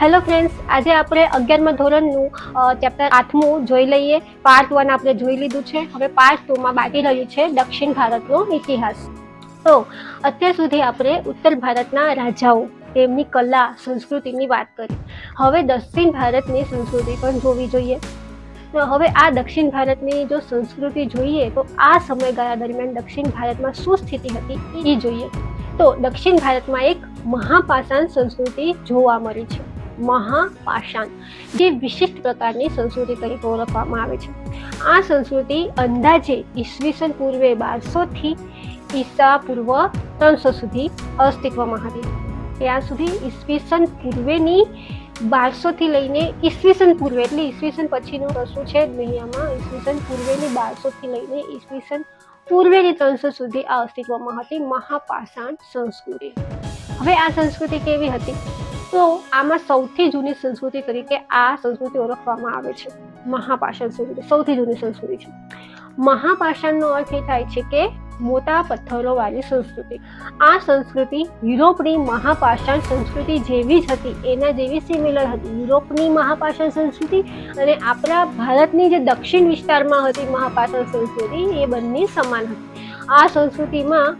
Hello friends, આજે આપણે અગિયારમાં ધોરણનું ચેપ્ટર આઠમું જોઈ લઈએ. પાર્ટ વન આપણે જોઈ લીધું છે. હવે પાર્ટ ટુમાં બાકી રહ્યું છે દક્ષિણ ભારતનો ઇતિહાસ. તો, અત્યાર સુધી આપણે ઉત્તર ભારતના રાજાઓ, તેમની કલા, સંસ્કૃતિની વાત કરી. હવે દક્ષિણ ભારતની સંસ્કૃતિ પણ જોવી જોઈએ. તો હવે આ દક્ષિણ ભારતની જો સંસ્કૃતિ જોઈએ, તો આ સમયગાળા દરમિયાન દક્ષિણ ભારતમાં શું સ્થિતિ હતી એ જોઈએ. તો દક્ષિણ ભારતમાં એક મહાપાષાણ સંસ્કૃતિ જોવા મળી છે. મહાપાષાણ, જે વિશિષ્ટ પ્રકારની સંસ્કૃતિ તરીકે ઓળખવામાં આવે છે. આ સંસ્કૃતિ અંદાજે ઈસવીસન પૂર્વે બારસોથી ઈસા પૂર્વ ત્રણસો સુધી અસ્તિત્વમાં હતી. ત્યાં સુધી ઈસવીસન પૂર્વેની બારસોથી લઈને ઈસવીસન પૂર્વે, એટલે ઈસવીસન પછીનું રસું છે દુનિયામાં ઈસવીસન પૂર્વેની બારસોથી લઈને ઈસવીસન પૂર્વેની ત્રણસો સુધી આ અસ્તિત્વમાં હતી મહાપાષાણ સંસ્કૃતિ. હવે આ સંસ્કૃતિ કેવી હતી? તો આમાં સૌથી જૂની સંસ્કૃતિ તરીકે આ સંસ્કૃતિ ઓળખવામાં આવે છે. મહાપાષાણ સંસ્કૃતિ, સૌથી જૂની સંસ્કૃતિ છે. મહાપાષાણનો અર્થ એ થાય છે કે મોટા પથ્થરોવાળી સંસ્કૃતિ. આ સંસ્કૃતિ યુરોપની મહાપાષાણ સંસ્કૃતિ જેવી જ હતી. એના જેવી સિમિલર હતી. યુરોપની મહાપાષાણ સંસ્કૃતિ અને આપણા ભારતની જે દક્ષિણ વિસ્તારમાં હતી મહાપાષાણ સંસ્કૃતિ, એ બંને સમાન હતી. આ સંસ્કૃતિમાં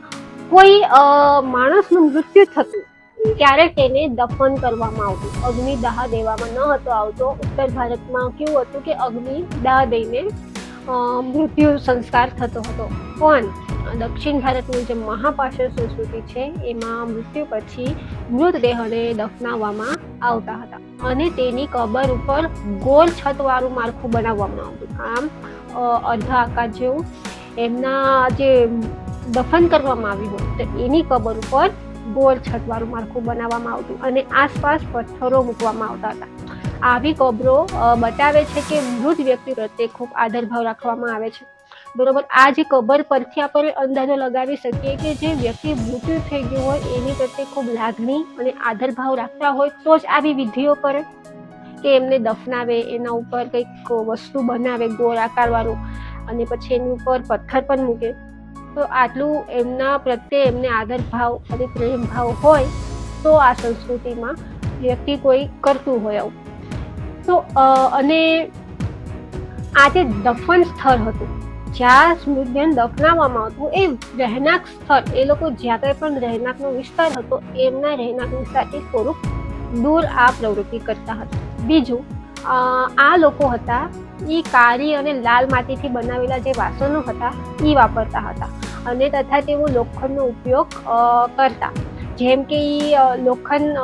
કોઈ માણસનું મૃત્યુ થતું ત્યારે તેને દફન કરવામાં આવતું અગ્નિ દાહ દેવામાં ન હતો આવતો. ઉત્તર ભારતમાં કેવું હતું કે અગ્નિ દાહ દઈને મૃત્યુ સંસ્કાર થતો હતો. પણ દક્ષિણ ભારતની જે મહાપાષણ સંસ્કૃતિ છે, એમાં મૃત્યુ પછી મૃતદેહને દફનાવવામાં આવતા હતા. અને તેની કબર ઉપર ગોળ છતવાળું માળખું બનાવવામાં આવતું આમ અર્ધ આકાશ જેવું એમના જે દફન કરવામાં આવ્યું હતું, તો એની કબર ઉપર ગોળ છતવાળું માળખું બનાવવામાં આવતું અને આસપાસ પથ્થરો મૂકવામાં આવતા હતા. આવી કબરો બતાવે છે કે મૃત વ્યક્તિ પ્રત્યે ખૂબ આદરભાવ રાખવામાં આવે છે. બરોબર, આ જે કબર પરથી આપણે અંદાજો લગાવી શકીએ કે જે વ્યક્તિ મૃત્યુ થઈ ગયું હોય એની પ્રત્યે ખૂબ લાગણી અને આદરભાવ રાખતા હોય તો જ આવી વિધિઓ કરે. કે એમને દફનાવે, એના ઉપર કંઈક વસ્તુ બનાવે, ગોળ આકારવાળું અને પછી એની ઉપર પથ્થર પણ મૂકે. તો આટલું એમના પ્રત્યે એમને આદર ભાવ અને પ્રેમ ભાવ હોય, તો આ સંસ્કૃતિમાં વ્યક્તિ કોઈ કરતું હોય આવું. તો અને આ જે દફન સ્થળ હતું, જ્યાં મૃતદેહને દફનાવવામાં આવતું, એ રહેણાંક સ્થળ, એ લોકો જ્યાં કંઈ પણ રહેણાંકનો વિસ્તાર હતો, એમના રહેણાંક વિસ્તારથી થોડુંક દૂર આ પ્રવૃત્તિ કરતા હતા. બીજું આ લોકો હતા એ કાળી અને લાલ માટીથી બનાવેલા જે વાસણો હતા એ વાપરતા હતા. અને તથા તેઓ લોખંડનો ઉપયોગ કરતા. જેમ કે એ લોખંડ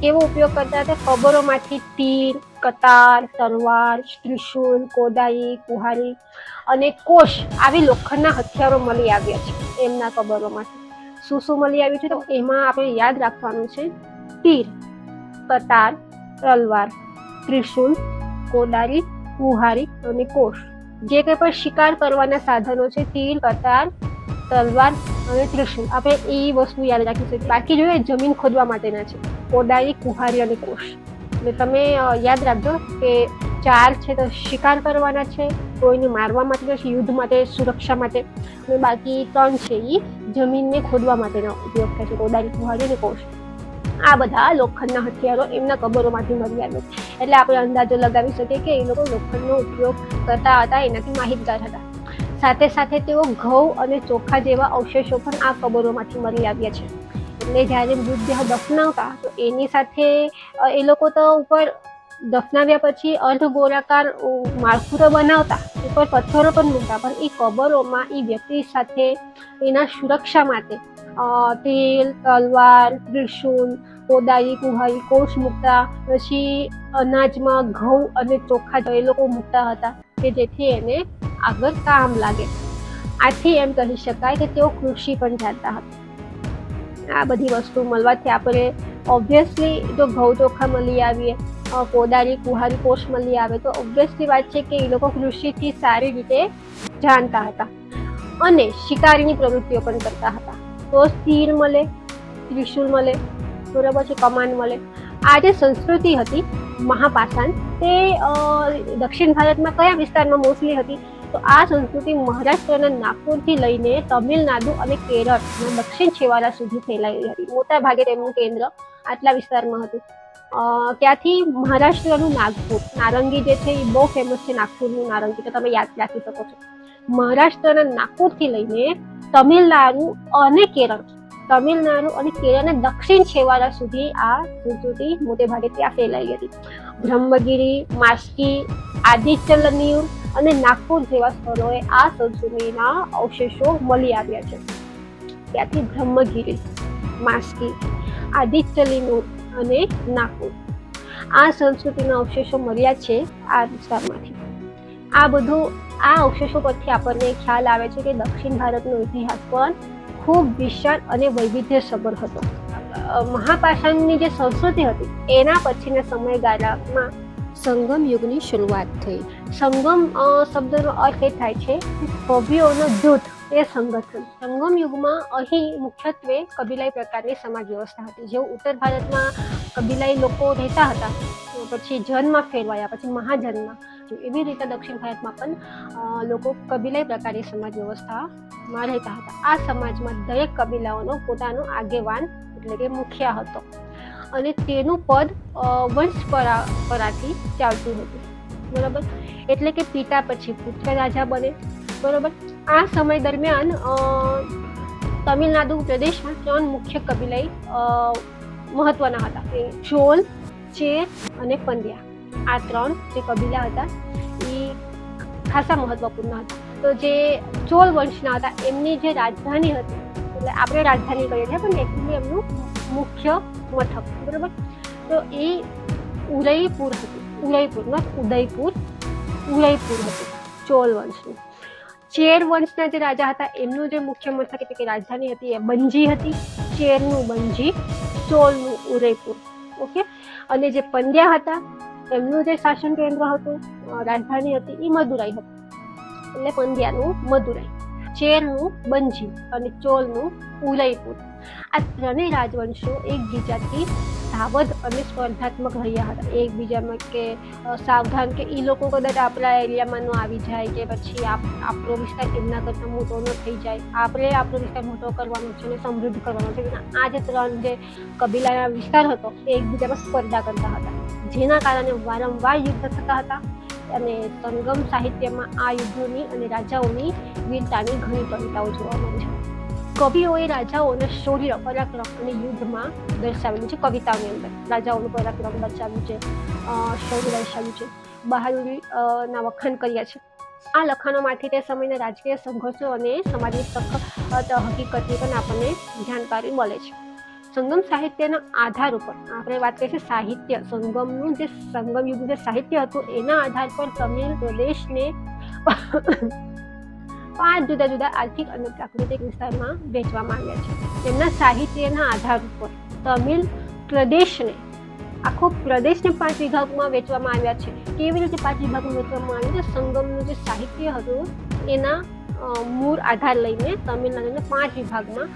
કેવો ઉપયોગ કરતા હતા? કબરોમાંથી તીર, કતાર, તલવાર ત્રિશૂલ કોદાઈ કુહારી અને કોશ આવી લોખંડના હથિયારો મળી આવ્યા છે એમના કબરોમાંથી શું શું મળી આવ્યું છે તો એમાં આપણે યાદ રાખવાનું છે. તીર, કતાર, તલવાર ત્રિશૂલ, કોદારી, કુહારી અને કોષ. જે કંઈ પણ શિકાર કરવાના સાધનો છે, તીર, કતાર, તલવાર અને ત્રિશુલ. આપણે એ વસ્તુ યાદ રાખીશું બાકી જોઈએ જમીન ખોદવા માટેના છે. કોદારી, કુહારી અને કોષ. એટલે તમે યાદ રાખજો કે ચાર છે તો શિકાર કરવાના છે, કોઈને મારવા માટે છે યુદ્ધ માટે, સુરક્ષા માટે. અને બાકી ત્રણ છે એ જમીનને ખોદવા માટેનો ઉપયોગ થાય છે, કોદારી, કુહારી અને કોશ આ બધા લોખંડના હથિયારો એમના કબરોમાંથી મળી આવ્યા છે. એટલે આપણે અંદાજો લગાવી શકીએ કે એ લોકો લોખંડનો ઉપયોગ કરતા હતા, એનાથી માહિતગાર હતા. સાથે સાથે તેઓ ઘઉં અને ચોખા જેવા અવશેષો પણ આ કબરોમાંથી મળી આવ્યા છે. એટલે જ્યારે મૃતદેહ દફનાવતા, તો એની સાથે એ લોકો તો ઉપર દફનાવ્યા પછી અર્ધ ગોળાકાર માળખું તો બનાવતા, ઉપર પથ્થરો પણ મૂકતા, પણ એ કબરોમાં એ વ્યક્તિ સાથે એના સુરક્ષા માટે તેલ તલવાર ત્રિશૂલ કોદાળી કુહારી કોષ મૂકતા પછી અનાજમાં ઘઉં અને ચોખા એ લોકો મૂકતા હતા કે જેથી એને આગળ કામ લાગે આથી એમ કહી શકાય કે તેઓ કૃષિ પણ જાણતા હતા આ બધી વસ્તુ મળવાથી આપણે ઓબ્વિયસલી જો ઘઉં ચોખા મળી આવીએ કોદારી કુહારી કોષ મળી આવે તો ઓબ્વિયસલી વાત છે કે એ લોકો કૃષિથી સારી રીતે જાણતા હતા અને શિકારીની પ્રવૃત્તિઓ પણ કરતા હતા તો તીર મળે ત્રિશુલ મળે, બરાબર છે, કમાન મળે. આ જે સંસ્કૃતિ હતી, મહાપાષાણ, તે દક્ષિણ ભારતમાં કયા વિસ્તારમાં મોસ્ટલી હતી? તો આ સંસ્કૃતિ મહારાષ્ટ્રના નાગપુરથી લઈને તમિલનાડુ અને કેરળના દક્ષિણ છેવાડા સુધી ફેલાયેલી હતી. મોટા ભાગે તેમનું કેન્દ્ર આટલા વિસ્તારમાં હતું. ત્યાંથી મહારાષ્ટ્રનું નાગપુર, નારંગી જે છે, એ બહુ ફેમસ છે, નાગપુરનું નારંગી. તો તમે યાદ રાખી શકો છો. મહારાષ્ટ્રના નાગપુરથી લઈને તમિલનાડુ અને કેરળ. તમિલનાડુ અને કેરળના દક્ષિણ છેવાડા સુધી આ સંસ્કૃતિ મોટે ભાગે ત્યાં ફેલાઈ હતી. બ્રહ્મગીરી, માસ્કી આદિચલનીર અને નાગપુર જેવા સ્થળોએ આ સંસ્કૃતિના અવશેષો મળી આવ્યા છે. ત્યાંથી બ્રહ્મગીરી, માસ્કી આદિચલીનુર અને નાગપુર આ સંસ્કૃતિના અવશેષો મળ્યા છે આ વિસ્તારમાંથી. આ બધું આ અવશેષો પરથી આપણને ખ્યાલ આવે છે કે દક્ષિણ ભારતનો ઇતિહાસ પણ ખૂબ વિશાળ અને વૈવિધ્યસભર હતો. મહાપાષાણની જે સંસ્કૃતિ હતી, એના પછીના સમયગાળામાં સંગમ યુગની શરૂઆત થઈ. સંગમ શબ્દનો અર્થ એ થાય છે કવિઓનો જૂથ એ સંગઠન. સંગમ યુગમાં અહીં મુખ્યત્વે કબીલાઈ પ્રકારની સમાજ વ્યવસ્થા હતી. જેવું ઉત્તર ભારતમાં કબીલાઈ લોકો રહેતા હતા પછી જનમાં ફેરવાયા, પછી મહાજનમાં. એવી રીતે દક્ષિણ ભારતમાં પણ લોકો કબીલાઈ પ્રકારની સમાજ વ્યવસ્થામાં રહેતા હતા. આ સમાજમાં દરેક કબીલાઓનો પોતાનો આગેવાન એટલે કે મુખિયા હતો. અને તેનું પદ વંશ પરા, પરાથી ચાલતું હતું. બરાબર? એટલે કે પિતા પછી પુત્ર રાજા બને. બરાબર? આ સમય દરમિયાન તમિલનાડુ પ્રદેશમાં ત્રણ મુખ્ય કબીલાઈ મહત્વના હતા. એ ચોલ ચેર અને પંડ્યા. આ ત્રણ જે કબીલા હતા, એ ખાસા મહત્વપૂર્ણ હતા. તો જે ચોલ વંશના હતા, એમની જે રાજધાની હતી, એટલે આપણે રાજધાની કહીએ છીએ, પણ એકચ્યુઅલી એમનું મુખ્ય મથક, બરાબર? તો એ ઉદયપુર હતું. ઉદયપુર, નોટ ઉદયપુર. ઉદયપુર હતું ચોલ વંશનું. ચેર વંશના જે રાજા હતા, એમનું જે મુખ્ય મથક એટલે કે રાજધાની હતી એ બંજી હતી. ચેરનું બંજી ચોલનું ઉદયપુર. ઓકે? અને જે પંડ્યા હતા, એમનું જે શાસન કેન્દ્ર હતું રાજધાની હતી એ મદુરાઈ હતી. એટલે પંડ્યાનું મદુરાઈ. ચેરનું બંજી અને ચોલનું ઉદયપુર. આ ત્રણેય રાજવંશો એકબીજાથી સાવધ અને સ્પર્ધાત્મક રહ્યા હતા. એકબીજામાં કે સાવધાન કે એ લોકો કદાચ આપણા એરિયામાં ન આવી જાય કે પછી આપ, આપણો વિસ્તાર એમના કરતાં મોટો ન થઈ જાય. આપણે આપણો વિસ્તાર મોટો કરવાનો છે અને સમૃદ્ધ કરવાનો છે. આ જે ત્રણ જે કબીલાના વિસ્તાર હતો, એ એકબીજામાં સ્પર્ધા કરતા હતા. જેના કારણે વારંવાર યુદ્ધ થતા હતા અને સંગમ સાહિત્યમાં આ યુદ્ધોની અને રાજાઓની વીરતાની ઘણી કવિતાઓ જોવા મળે છે. કવિઓએ રાજાઓને શૌર્ય પરાક્રમ અને યુદ્ધમાં દર્શાવેલું છે કવિતાઓની અંદર. રાજાઓનું પરાક્રમ દર્શાવ્યું છે શૌર્ય દર્શાવ્યું છે, બહાદુરી ના વખાણ કર્યા છે. આ લખાણોમાંથી તે સમયના રાજકીય સંઘર્ષો અને સમાજની સખત હકીકતની પણ આપણને જાણકારી મળે છે. સંગમ સાહિત્યના આધાર ઉપર, આપણે વાત કરીએ છીએ સાહિત્ય. સંગમનું જે સંગમ યુગનું જે સાહિત્ય હતું, એના આધાર પર તમિલ પ્રદેશને પાંચ જુદા જુદા આર્થિક અને પ્રાકૃતિક વિસ્તારમાં વહેંચવામાં આવ્યા છે. તેમના સાહિત્યના આધાર ઉપર તમિલ પ્રદેશને, આખો પ્રદેશને પાંચ વિભાગમાં વેચવામાં આવ્યા છે. કેવી રીતે પાંચ વિભાગમાં વેચવામાં આવ્યું છે? સંગમનું જે સાહિત્ય હતું, એના મૂળ આધાર લઈને તમિલનાડુને પાંચ વિભાગમાં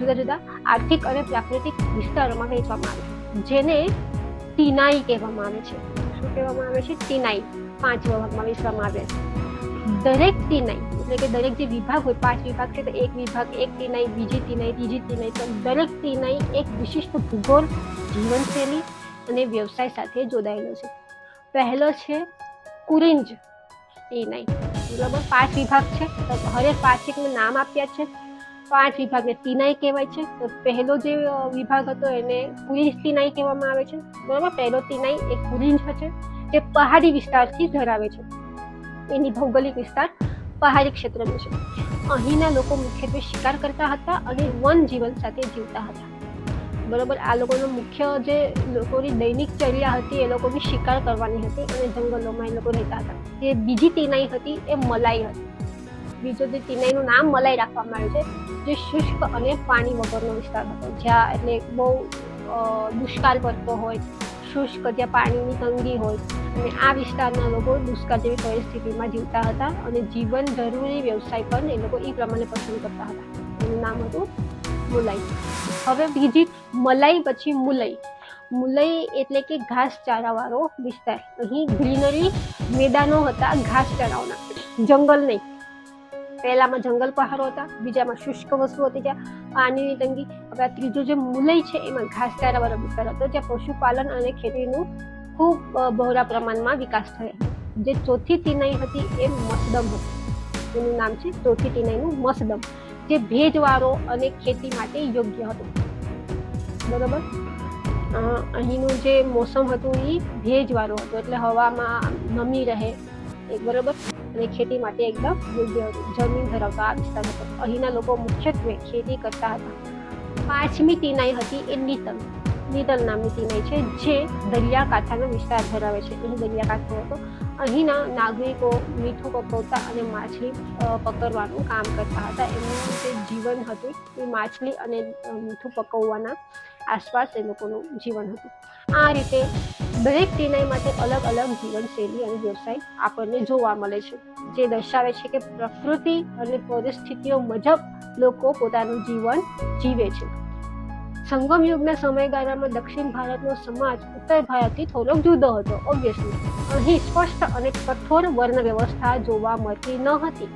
જુદા જુદા આર્થિક અને પ્રાકૃતિક વિસ્તારોમાં વેચવામાં આવે જેને ટીનાઈ કહેવામાં આવે છે. શું કહેવામાં આવે છે? ટીનાઈ પાંચ વિભાગમાં વેચવામાં આવે છે. દરેક તિનાઈ એટલે કે દરેક જે વિભાગ હોય, પાંચ વિભાગ છે, તો એક વિભાગ, એક તિનાઈ બીજી તિનાઈ ત્રીજી તિનાઈ તો દરેક તિનાઈ એક વિશિષ્ટ ભૂગોળ, જીવનશૈલી અને વ્યવસાય સાથે જોડાયેલો છે. પહેલો છે કુરિંજ તિનાઈ બરાબર, પાંચ વિભાગ છે, તો હરેક પાંચ નામ આપ્યા છે. પાંચ વિભાગને તિનાઈ કહેવાય છે. તો પહેલો જે વિભાગ હતો, એને કુરિંજ તિનાઈ કહેવામાં આવે છે. બરાબર, પહેલો તિનાઈ એક કુરિંજ છે, જે પહાડી વિસ્તારથી ધરાવે છે. એની ભૌગોલિક વિસ્તાર પહાડી ક્ષેત્રનો છે. અહીંના લોકો મુખ્યત્વે શિકાર કરતા હતા અને વન જીવન સાથે જીવતા હતા. બરોબર, આ લોકોનો મુખ્ય જે લોકોની દૈનિક ચર્યા હતી એ લોકોની શિકાર કરવાની હતી અને જંગલોમાં એ લોકો રહેતા હતા. જે બીજી તિનાઈ હતી એ મલાઈ હતી. બીજો જે તિનાઈનું નામ મલાઈ રાખવામાં આવ્યું છે, જે શુષ્ક અને પાણી વગરનો વિસ્તાર હતો. જ્યાં એટલે બહુ દુષ્કાળ પડતો હોય શુષ્ક જ્યાં પાણીની તંગી હોય અને આ વિસ્તારના લોકો દુષ્કાળ જેવી પરિસ્થિતિમાં જીવતા હતા અને જીવન જરૂરી વ્યવસાય પણ એ લોકો એ પ્રમાણે પસંદ કરતા હતા. એનું નામ હતું મુલાઈ. હવે બીજી મલાઈ પછી મુલઈ. મુલઈ એટલે કે ઘાસ ચારાવાળો વિસ્તાર. અહીં ગ્રીનરી મેદાનો હતા ઘાસ ચારાઓના. જંગલ નહીં. પહેલામાં જંગલ પહાડો હતા, બીજામાં શુષ્ક વસ્તુ હતી જ્યાં પાણીની તંગી હવે આ ત્રીજો જે મુલય છે, એમાં ઘાસચારાવાળો વિસ્તાર હતો જ્યાં પશુપાલન અને ખેતીનું ખૂબ બહોળા પ્રમાણમાં વિકાસ થયો. જે ચોથી તિનાઈ હતી એ મસદમ હતી. એનું નામ છે ચોથી તિનાઈનું મસદમ, જે ભેજવાળો અને ખેતી માટે યોગ્ય હતું. બરોબર? અહીંનું જે મોસમ હતું એ ભેજવાળો હતો, એટલે હવામાં નમી રહે. એ બરોબર? અને ખેતી માટે એકદમ યોગ્ય હતું. જમીન ધરાવતા આ વિસ્તાર હતો. અહીંના લોકો મુખ્યત્વે ખેતી કરતા હતા. પાંચમી તિનાઈ હતી એ નીતલ. નીતલ નામની તિનાઈ છે જે દરિયાકાંઠાનો વિસ્તાર ધરાવે છે. અહીં દરિયાકાંઠો હતો. અહીંના નાગરિકો મીઠું પકવતા અને માછલી પકડવાનું કામ કરતા હતા. એમનું જે જીવન હતું એ માછલી અને મીઠું પકવવાના આસપાસ એ લોકોનું જીવન હતું. આ રીતે દરેક તિનાઈ માટે અલગ અલગ જીવનશૈલી અને વ્યવસાય આપણને જોવા મળે છે. જે દર્શાવે છે કે પ્રકૃતિ અને પરિસ્થિતિઓ મુજબ લોકો પોતાનું જીવન જીવે છે. સંગમ યુગના સમયગાળામાં દક્ષિણ ભારતનો સમાજ ઉત્તર ભારતથી થોડોક જુદો હતો ઓબ્વિયસલી અહીં સ્પષ્ટ અને કઠોર વર્ણ વ્યવસ્થા જોવા મળતી ન હતી.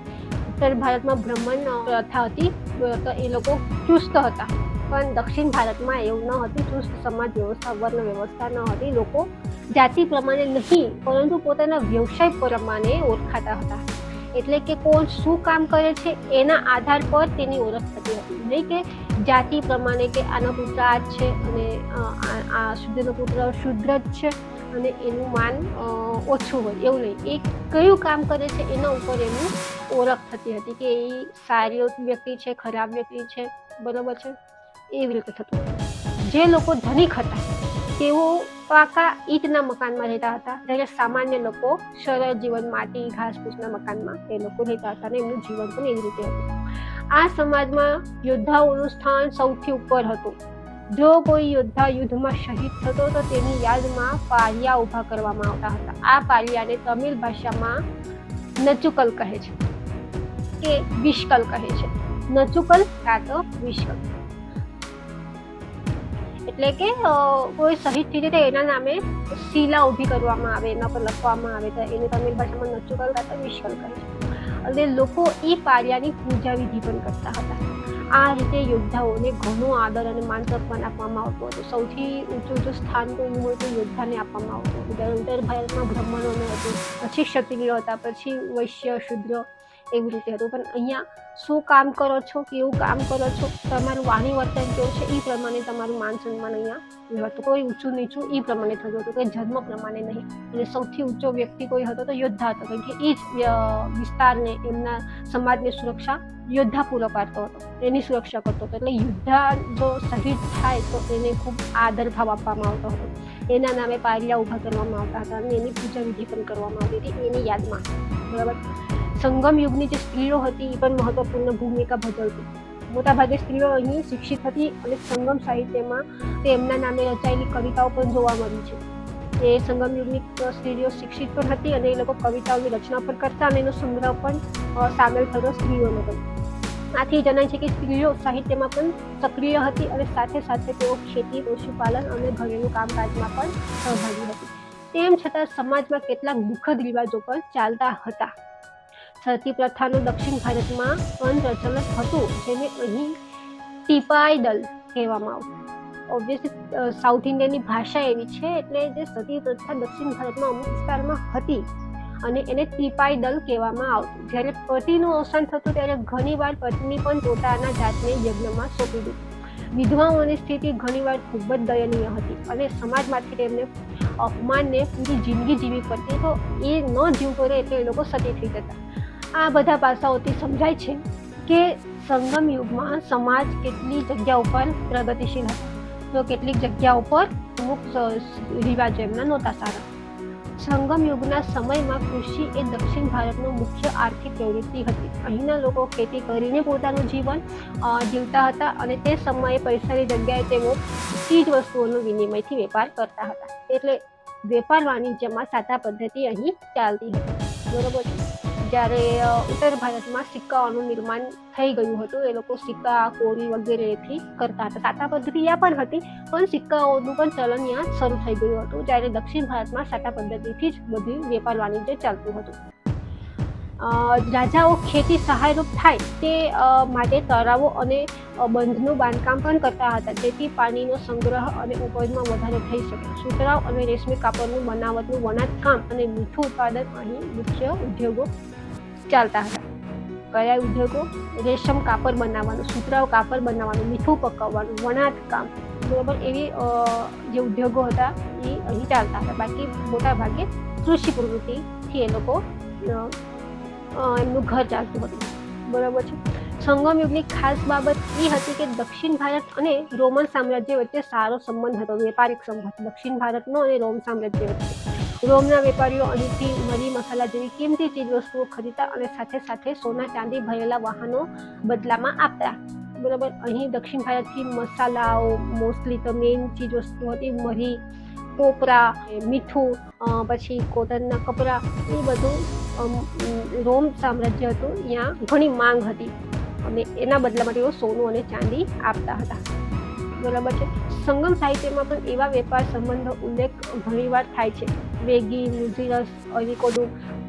ઉત્તર ભારતમાં બ્રાહ્મણ પ્રથા હતી તો એ લોકો ચુસ્ત હતા. પણ દક્ષિણ ભારતમાં એવું ન હતું, ચુસ્ત સમાજ વ્યવસ્થા વર્ણ વ્યવસ્થા ન હતી. લોકો જાતિ પ્રમાણે નહીં, પરંતુ પોતાના વ્યવસાય પ્રમાણે ઓળખાતા હતા. એટલે કે કોણ શું કામ કરે છે, એના આધાર પર તેની ઓળખ થતી હતી. નહીં કે જાતિ પ્રમાણે કે આનો પુત્ર આ જ છે અને આ શુદ્ધનો પુત્ર શુદ્ર જ છે અને એનું માન ઓછું હોય. એવું નહીં. એ કયું કામ કરે છે, એના ઉપર એનું ઓળખ થતી હતી કે એ સારી વ્યક્તિ છે, ખરાબ વ્યક્તિ છે. બરોબર છે? એવી રીતે થતું જે લોકો ધનિક હતા, તેઓ પાકા ઈટના મકાનમાં રહેતા હતા. જ્યારે સામાન્ય લોકો સરળ જીવન માટી ઘાસફૂસના મકાનમાં એ લોકો રહેતા હતા અને એમનું જીવન પણ એવી રીતે હતું. આ સમાજમાં યોદ્ધાઓનું સ્થાન સૌથી ઉપર હતું. જો કોઈ યોદ્ધા યુદ્ધમાં શહીદ થતો તો તેની યાદમાં પારિયા ઊભા કરવામાં આવતા હતા. આ પારિયાને તમિલ ભાષામાં નચુકલ કહે છે. કે વિશ્કલ કહે છે. નચુકલ કાં તો વિશ્કલ. એટલે કે કોઈ શહીદ થઈ જાય એના નામે શિલા ઊભી કરવામાં આવે, એના પર લખવામાં આવે, તો એને તમિલ ભાષામાં નચુકલ કરતા તો વિશ્કલ કહે છે. અને લોકો એ પારિયાની પૂજા વિધિ પણ કરતા હતા. આ રીતે યોદ્ધાઓને ઘણો આદર અને માન સન્માન આપવામાં આવતું હતું. સૌથી ઊંચું ઊંચું સ્થાન કોઈનું હોય તો યોદ્ધાને આપવામાં આવતું હતું. ઉત્તર ભારતમાં બ્રાહ્મણોને હતું. પછી ક્ષત્રિયો હતા, પછી વૈશ્ય, શુદ્ર એવી રીતે હતું. પણ અહીંયા શું કામ કરો છો? કેવું કામ કરો છો? તમારું વાણી વર્તન કેવું છે? એ પ્રમાણે તમારું માન સન્માન અહીંયા રહેતું. કોઈ ઊંચું નીચું એ પ્રમાણે થતું હતું. કે જન્મ પ્રમાણે નહીં. અને સૌથી ઊંચો વ્યક્તિ કોઈ હતો તો યોદ્ધા હતો. કારણ કે એ જ વિસ્તારને એમના સમાજની સુરક્ષા યોદ્ધા પૂરો પાડતો હતો. એની સુરક્ષા કરતો હતો. એટલે યોદ્ધા જો શહીદ થાય તો એને ખૂબ આદર ભાવ આપવામાં આવતો હતો. એના નામે પારિયા ઊભા કરવામાં આવતા હતા અને એની પૂજા વિધિ પણ કરવામાં આવતી હતી. એની યાદમાં. બરાબર? સંગમ યુગની જે સ્ત્રીઓ હતી, એ પણ મહત્વપૂર્ણ ભૂમિકા ભજવતી. મોટાભાગે સ્ત્રીઓ અહીં શિક્ષિત હતી અને સંગમ સાહિત્યમાં તે એમના નામે રચાયેલી કવિતાઓ પણ જોવા મળી છે. એ સંગમ યુગની સ્ત્રીઓ શિક્ષિત પણ હતી અને એ લોકો કવિતાઓની રચના પણ કરતા અને એનો સંગ્રહ પણ સામેલ થતો સ્ત્રીઓનો પણ આથી જણાય છે કે સ્ત્રીઓ સાહિત્યમાં પણ સક્રિય હતી અને સાથે સાથે તેઓ ખેતી, પશુપાલન અને ઘરેલું કામકાજમાં પણ સહભાગી હતી. તેમ છતાં સમાજમાં કેટલાક દુઃખદ રિવાજો પણ ચાલતા હતા. સતી પ્રથાનું દક્ષિણ ભારતમાં પણ પ્રચલન હતું, જેને અહીં ટીપાઈડલ કહેવામાં આવતું ઓબ્વિયસલી સાઉથ ઇન્ડિયનની ભાષા એવી છે, એટલે જે સતી પ્રથા દક્ષિણ ભારતમાં અમુક વિસ્તારમાં હતી અને એને ત્રિપાઈદલ કહેવામાં આવતું. જ્યારે પતિનું અવસાન થતું, ત્યારે ઘણીવાર પત્ની પણ પોતાના જાતને યજ્ઞમાં સોંપી દીધું. વિધવાઓની સ્થિતિ ઘણીવાર ખૂબ જ દયનીય હતી અને સમાજમાંથી તેમને અપમાનને પૂરી જિંદગી જીવી પડતી. તો એ ન જીવતો રહે એટલે એ લોકો સતી થઈ જતા. આ બધા પાસાઓથી સમજાય છે કે સંગમ યુગમાં સમાજ કેટલી જગ્યા ઉપર પ્રગતિશીલ હતો. તો કેટલીક જગ્યા ઉપર અમુક રિવાજો એમના નહોતા સારા. સંગમ યુગના સમયમાં કૃષિ એ દક્ષિણ ભારતનો મુખ્ય આર્થિક પ્રવૃત્તિ હતી. અહીંના લોકો ખેતી કરીને પોતાનું જીવન જીવતા હતા અને તે સમયે પૈસાની જગ્યાએ તેઓ ચીજ વસ્તુઓનો વિનિમયથી વેપાર કરતા હતા. એટલે વેપાર વાણિજ્યમાં સાતા પદ્ધતિ અહીં ચાલતી હતી. બરોબર છે? જ્યારે ઉત્તર ભારતમાં સિક્કાઓનું નિર્માણ થઈ ગયું હતું, એ લોકો સિક્કા, કોરી વગેરેથી કરતા હતા. સાતા પદ્ધતિ ત્યાં પણ હતી, પણ સિક્કાઓનું પણ ચલન ત્યાં શરૂ થઈ ગયું હતું, જ્યારે દક્ષિણ ભારતમાં સાતા પદ્ધતિથી જ બધું વેપાર વાણિજ્ય ચાલતું હતું. રાજાઓ ખેતી સહાયરૂપ થાય તે માટે તળાવો અને બંધનું બાંધકામ પણ કરતા હતા. જેથી પાણીનો સંગ્રહ અને ઉપજમાં વધારો થઈ શકે. સુતરાવ અને રેશમી કાપડનું બનાવટનું વણાટકામ અને મીઠું ઉત્પાદન અહીં મુખ્ય ઉદ્યોગો ચાલતા હતા. કયા ઉદ્યોગો રેશમ કાપડ બનાવવાનું, સુતરાઉ કાપડ બનાવવાનું, મીઠું પકવવાનું વણાટકામ બરાબર, એવી જે ઉદ્યોગો હતા એ અહીં ચાલતા હતા. બાકી મોટા ભાગે કૃષિ પ્રવૃત્તિથી એ લોકો એમનું ઘર ચાલતું હતું. બરાબર છે? સંગમ યુગની ખાસ બાબત એ હતી કે દક્ષિણ ભારત અને રોમન સામ્રાજ્ય વચ્ચે સારો સંબંધ હતો. વેપારિક સંબંધ. દક્ષિણ ભારતનો અને રોમ સામ્રાજ્ય વચ્ચે. રોમના વેપારીઓ અહીંથી મરી, મસાલા જેવી કિંમતી ચીજવસ્તુઓ ખરીદતા અને સાથે સાથે સોના, ચાંદી ભરેલા વાહનો બદલામાં આપતા. બરાબર? અહીં દક્ષિણ ભારતથી મસાલાઓ મોસ્ટલી તો મેઇન ચીજ વસ્તુ હતી મરી, કોપરા, મીઠું પછી કોટનના કપડાં એ બધું રોમ સામ્રાજ્ય હતું. ત્યાં ઘણી માંગ હતી. અને એના બદલા તેઓ સોનું અને ચાંદી આપતા હતા. બરાબર છે. સંગમ સાહિત્યમાં પણ એવા વેપાર સંબંધો ઉલ્લેખ ઘણીવાર થાય છે. વેગી ન્યુઝીરસ અરિકોડુ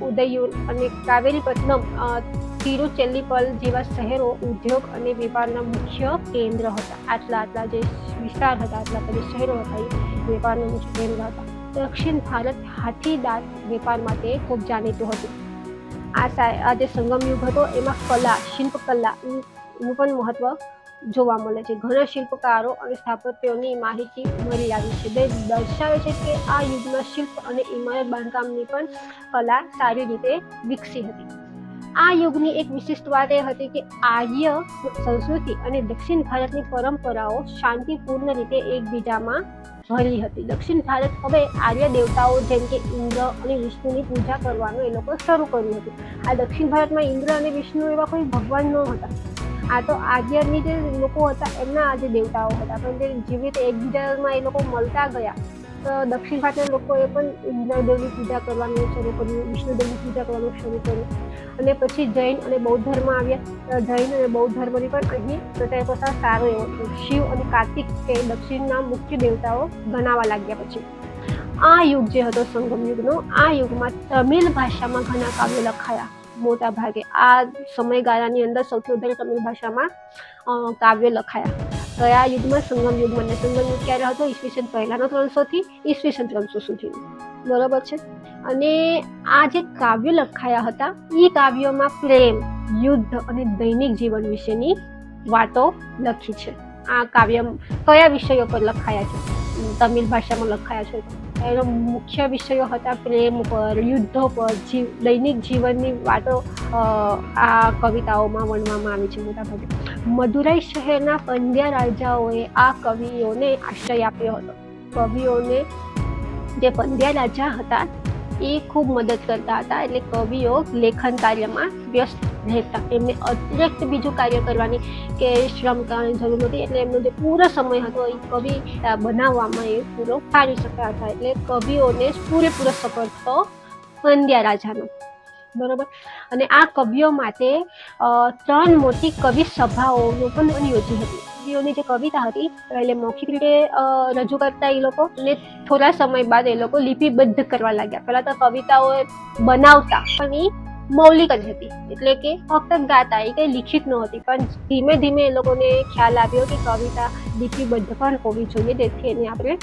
ઉદયુર અને કાવેરીપટ્ટનમ અ, તિરુચેલ્લીપલ જેવા શહેરો ઉદ્યોગ અને વેપારના મુખ્ય કેન્દ્ર હતા. આટલા આટલા જે વિસ્તાર હતા આટલા બધા શહેરો હતા એ વેપારના મુખ્ય કેન્દ્ર હતા. દક્ષિણ ભારત હાથીદાર વેપાર માટે ખૂબ જાણીતું હતું. આ આ જે સંગમ યુગ હતો એમાં કલા શિલ્પકલા નું નું પણ મહત્વ જોવા મળે છે. ઘણા શિલ્પકારો અને સ્થાપત્યોની માહિતી મળી આવી છે. તે દર્શાવે છે કે આ યુગમાં શિલ્પ અને ઇમારત બાંધકામની પણ કલા સારી રીતે વિકસી હતી. આ યુગની એક વિશિષ્ટ વાત એ હતી કે આર્ય સંસ્કૃતિ અને દક્ષિણ ભારતની પરંપરાઓ શાંતિપૂર્ણ રીતે એકબીજામાં ભરી હતી. દક્ષિણ ભારત હવે આર્ય દેવતાઓ જેમ કે ઇન્દ્ર અને વિષ્ણુની પૂજા કરવાનું એ લોકો શરૂ કર્યું હતું. આ દક્ષિણ ભારતમાં ઇન્દ્ર અને વિષ્ણુ એવા કોઈ ભગવાન ન હતા આ તો આર્યની જે લોકો હતા, એમના આજે દેવતાઓ હતા. પણ તે જેવી રીતે એકબીજામાં એ લોકો મળતા ગયા, તો દક્ષિણ ભારતના લોકોએ પણ ઇન્દ્રદેવની પૂજા કરવાનું શરૂ કર્યું વિષ્ણુદેવની પૂજા કરવાનું શરૂ કર્યું. અને પછી જૈન અને બૌદ્ધ ધર્મ આવ્યા. જૈન અને બૌદ્ધ ધર્મની પણ અહીં પ્રચાર પ્રસાર સારો એવો થયો શિવ અને કાર્તિક એ દક્ષિણના મુખ્ય દેવતાઓ ગણાવા લાગ્યા પછી. આ યુગ જે હતો સંગમ યુગનો આ યુગમાં તમિલ ભાષામાં ઘણા કાવ્યો લખાયા. મોટા ભાગે આ સમયગાળાની અંદર સૌથી વધારે તમિલ ભાષામાં કાવ્ય લખાયા. કયા યુગમાં સંગમ યુગમાં ને સંગમ યુગ ક્યારે હતો? ઈસવીસન પહેલાનો ત્રણસોથી ઈસવીસન ત્રણસો સુધીનો. બરોબર છે? અને આ જે કાવ્યો લખાયા હતા એ કાવ્યોમાં પ્રેમ, યુદ્ધ અને દૈનિક જીવન વિશેની વાતો લખી છે. આ કાવ્ય કયા વિષયો પર લખાયા છે? તમિલ ભાષામાં લખાયા છે. એનો મુખ્ય વિષયો હતા પ્રેમ પર, યુદ્ધો પર, જીવ, દૈનિક જીવનની વાતો આ કવિતાઓમાં વણવામાં આવી છે મોટાભાગે. મદુરાઈ શહેરના પંડ્યા રાજાઓએ આ કવિઓને આશ્રય આપ્યો હતો. કવિઓને જે પંડ્યા રાજા હતા એ ખૂબ મદદ કરતા હતા. એટલે કવિઓ લેખન કાર્યમાં વ્યસ્ત રહેતા. એમને અતિરિક્ત બીજું કાર્ય કરવાની કે શ્રમ કરવાની જરૂર નથી એટલે એમનો જે પૂરો સમય હતો એ કવિ બનાવવામાં એ પૂરો પાડી શકતા હતા. એટલે કવિઓને પૂરેપૂરો સપોર્ટ હતો પંડ્યા રાજાનો. બરોબર? અને આ કવિઓ માટે ત્રણ મોટી કવિ સભાઓનું પણ યોજી હતી. કવિઓની જે કવિતા હતી એટલે મૌખિક રીતે રજૂ કરતા એ લોકો ને થોડા સમય બાદ એ લોકો લિપિબદ્ધ કરવા લાગ્યા. પહેલા તો કવિતાઓ બનાવતા, પણ એ મૌલિક જ હતી. એટલે કે ફક્ત ગાતા, એ કંઈ લિખિત નહોતી. પણ ધીમે ધીમે એ લોકોને ખ્યાલ આવ્યો કે કવિતા લિપિબદ્ધ પણ હોવી જોઈએ તેથી એને આપણે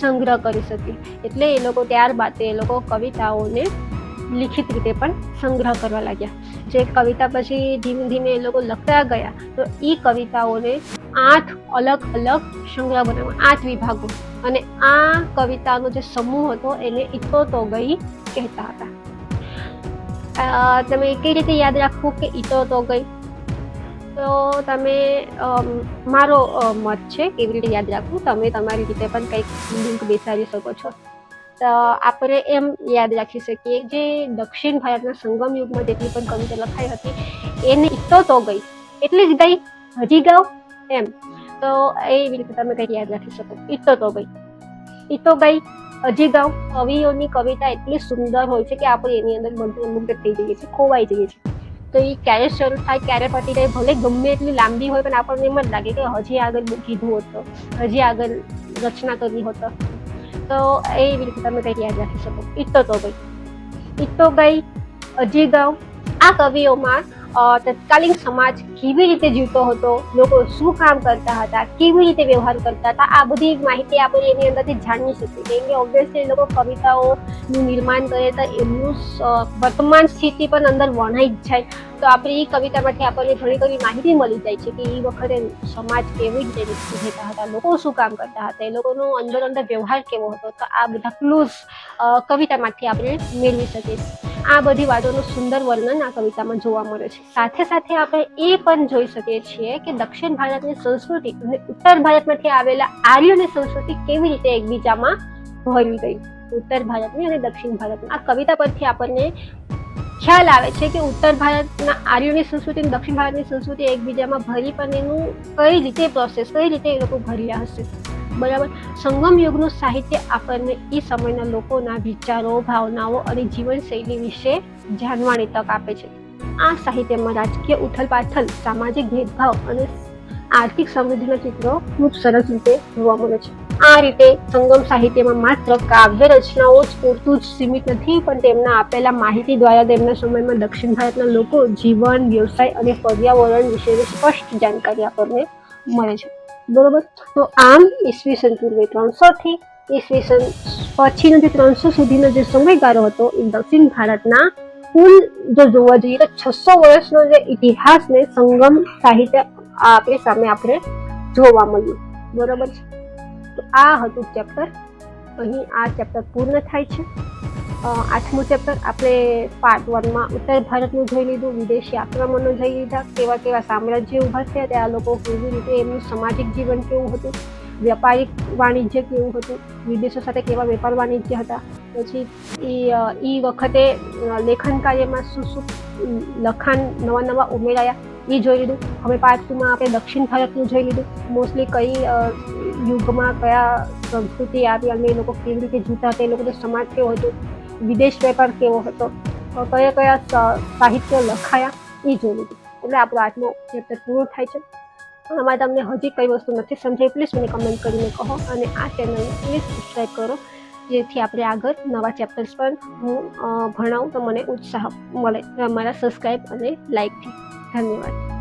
સંગ્રહ કરી શકીએ. એટલે એ લોકો ત્યારબાદ એ લોકો કવિતાઓને લિખિત રીતે પણ સંગ્રહ કરવા લાગ્યા. જે કવિતા પછી ધીમે ધીમે એ લોકો લખતા ગયા, તો એ કવિતાઓને આઠ અલગ અલગ સંગ્રહ બનાવવા આઠ વિભાગો. અને આ કવિતાનો જે સમૂહ હતો એને ઇતો તો ગઈ કહેતા હતા. તમે કઈ રીતે યાદ રાખવું કે ઇતો તો ગઈ? તો તમે મારો મત છે, કેવી રીતે યાદ રાખવું? તમે તમારી રીતે પણ કંઈક લિંક બેસાડી શકો છો. તો આપણે એમ યાદ રાખી શકીએ જે દક્ષિણ ભારતના સંગમ યુગમાં જેટલી પણ કવિતા લખાઈ હતી, એને ઇતો તો ગઈ. એટલી જ ગઈ હજી ગાઉ એમ. તો એવી રીતે તમે કંઈક યાદ રાખી શકો. ઈતો તો ગઈ. ઈતો ગઈ, હજી ગાઉ કવિઓની કવિતા એટલી સુંદર હોય છે કે આપણે એની અંદર બધું મુગ્ધ થઈ જઈએ છીએ, ખોવાઈ જઈએ છીએ. તો એ ક્યારે શરૂ થાય, ક્યારે પતી જાય, ભલે ગમે એટલી લાંબી હોય, પણ આપણને એમ જ લાગે કે હજી આગળ કીધું હોત, હજી આગળ રચના કરવી હોત. તો. એવી રીતે તમે કંઈક યાદ રાખી શકો ઇતો તો ગઈ ઇતો ગઈ અજી ગાઉ આ કવિઓમાં તત્કાલીન સમાજ કેવી રીતે જીવતો હતો? લોકો શું કામ કરતા હતા? કેવી રીતે વ્યવહાર કરતા હતા? આ બધી માહિતી આપણે એની અંદરથી જાણી શકીએ કેમ કે ઓબ્વિયસલી લોકો કવિતાઓનું નિર્માણ કરે તો એમનું વર્તમાન સ્થિતિ પણ અંદર વણાઈ જ જાય. તો આપણે એ કવિતામાંથી આપણને ઘણી ઘણી માહિતી મળી જાય છે કે એ વખતે સમાજ કેવી રીતે રહેતા હતા, લોકો શું કામ કરતા હતા, એ લોકોનો અંદર અંદર વ્યવહાર કેવો હતો, તો આ બધા ક્લુઝ કવિતામાંથી આપણે મેળવી શકીએ. આ બધી વાતોનું સુંદર વર્ણન આ કવિતામાં જોવા મળે છે. સાથે સાથે આપણે એ પણ જોઈ શકીએ છીએ કે દક્ષિણ ભારતની સંસ્કૃતિ અને ઉત્તર ભારતમાંથી આવેલા આર્યોની સંસ્કૃતિ કેવી રીતે એકબીજામાં ભળી ગઈ. ઉત્તર ભારતની અને દક્ષિણ ભારતની આ કવિતા પરથી આપણને ખ્યાલ આવે છે કે ઉત્તર ભારતના આર્યોની સંસ્કૃતિ અને દક્ષિણ ભારતની સંસ્કૃતિ એકબીજામાં ભરી પણ એનું કઈ રીતે પ્રોસેસ કઈ રીતે એ લોકો ભર્યા હશે? બરાબર? સંગમ યુગનું સાહિત્ય આપણને એ સમયના લોકોના વિચારો, ભાવનાઓ અને જીવનશૈલી વિશે જાણવાની તક આપે છે. આ સાહિત્યમાં રાજકીય ઉથલપાથલ સામાજિક ભેદભાવ અને આર્થિક સમૃદ્ધિના ચિત્રો ખૂબ સરસ રીતે જોવા મળે છે. આ રીતે સંગમ સાહિત્યમાં માત્ર કાવ્ય રચનાઓ જ પૂરતું જ સીમિત નથી, પણ તેમના આપેલા માહિતી દ્વારા તેમના સમયમાં દક્ષિણ ભારતના લોકો જીવન, વ્યવસાય અને પર્યાવરણ વિશેની સ્પષ્ટ જાણકારી આપણને મળે છે. બરોબર? તો આમ ઈસવીસન પૂર્વે ત્રણસોથી ઈસવીસન પછીનો જે ત્રણસો સુધીનો જે સમયગાળો હતો, એ દક્ષિણ ભારતના કુલ જો જોવા જઈએ તો છસો વર્ષનો જે ઇતિહાસને સંગમ સાહિત્ય આપણી સામે આપણે જોવા મળ્યું. બરોબર છે? તો આ હતું ચેપ્ટર. અહીં આ ચેપ્ટર પૂર્ણ થાય છે. આઠમું ચેપ્ટર આપણે પાર્ટ વનમાં ઉત્તર ભારતનું જોઈ લીધું, વિદેશી આક્રમણો જોઈ લીધા, કેવા કેવા સામ્રાજ્ય ઊભા થયા ત્યાં લોકો કેવી રીતે એમનું સામાજિક જીવન કેવું હતું, વ્યાપારિક વાણિજ્ય કેવું હતું, વિદેશો સાથે કેવા વેપાર વાણિજ્ય હતા, પછી એ વખતે લેખન કાર્યમાં શું શું લખાણ નવા નવા ઉમેરાયા એ જોઈ લીધું. હવે પાર્ટ ટુમાં આપણે દક્ષિણ ભારતનું જોઈ લીધું. મોસ્ટલી કઈ યુગમાં કયા સંસ્કૃતિ આવી અને એ લોકો કેવી રીતે જીતા હતા, એ લોકોનો સમાજ કેવો હતો, વિદેશ વેપાર કેવો હતો કયા કયા સાહિત્ય લખાયા, એ જોઈ એટલે આપણો આજનો ચેપ્ટર પૂરો થાય છે. આમાં તમને હજી કઈ વસ્તુ નથી સમજાય પ્લીઝ મને કમેન્ટ કરીને કહો અને આ ચેનલને પ્લીઝ સબસ્ક્રાઈબ કરો, જેથી આપણે આગળ નવા ચેપ્ટર્સ પર હું ભણાવું તો મને ઉત્સાહ મળે. અમારા સબસ્ક્રાઈબ અને લાઇકથી ધન્યવાદ.